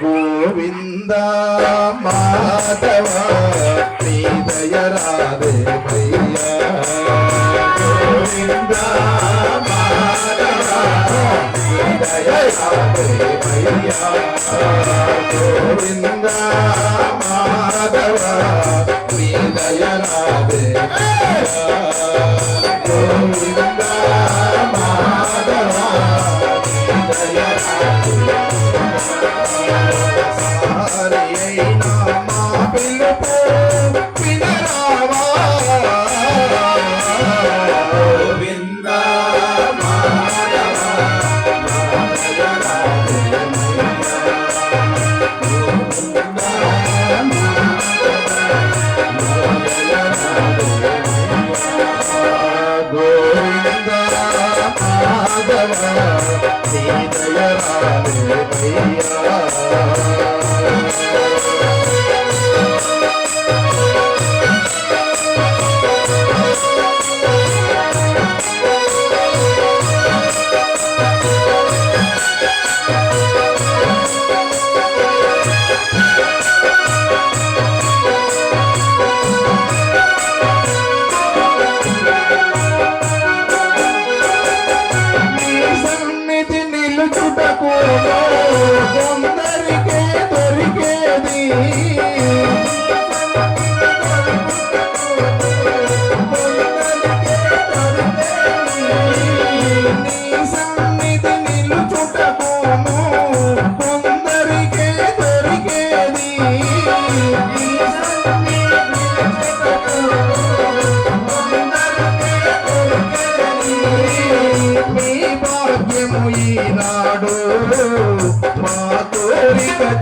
கோவிந்தா மாதவா நீ தயராதே பையா கோவிந்தா மாதவா நீ தயராதே பையா கோவிந்தா மாதவா நீ தயராதே సీతయ రాధే ప్రియా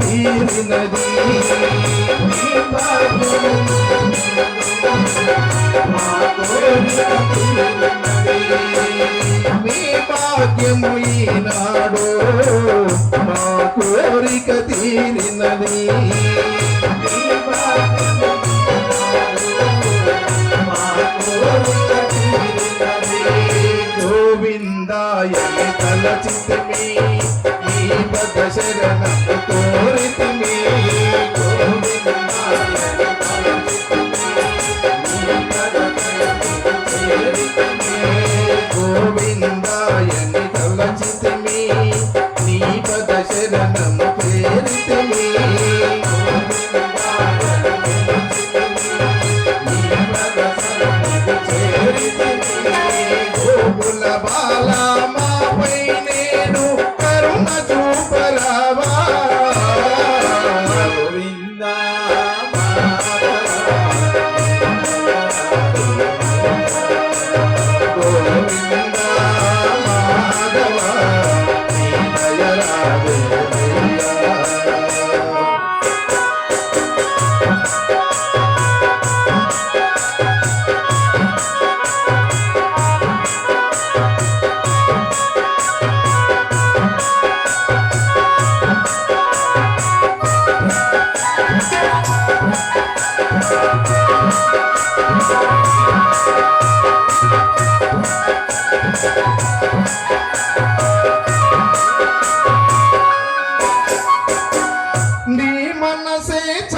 మీ ఈనాడు మా కోరిక గోవిందాయ తల చిత్తమీ श्रीपद शरण तोरे మనసే చ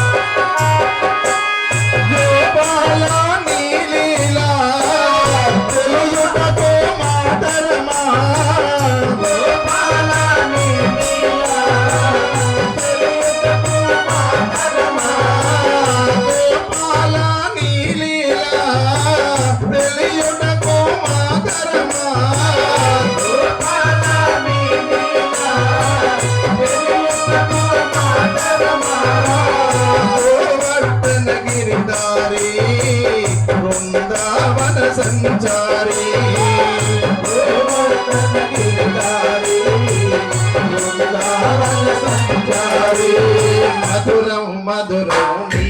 Corona.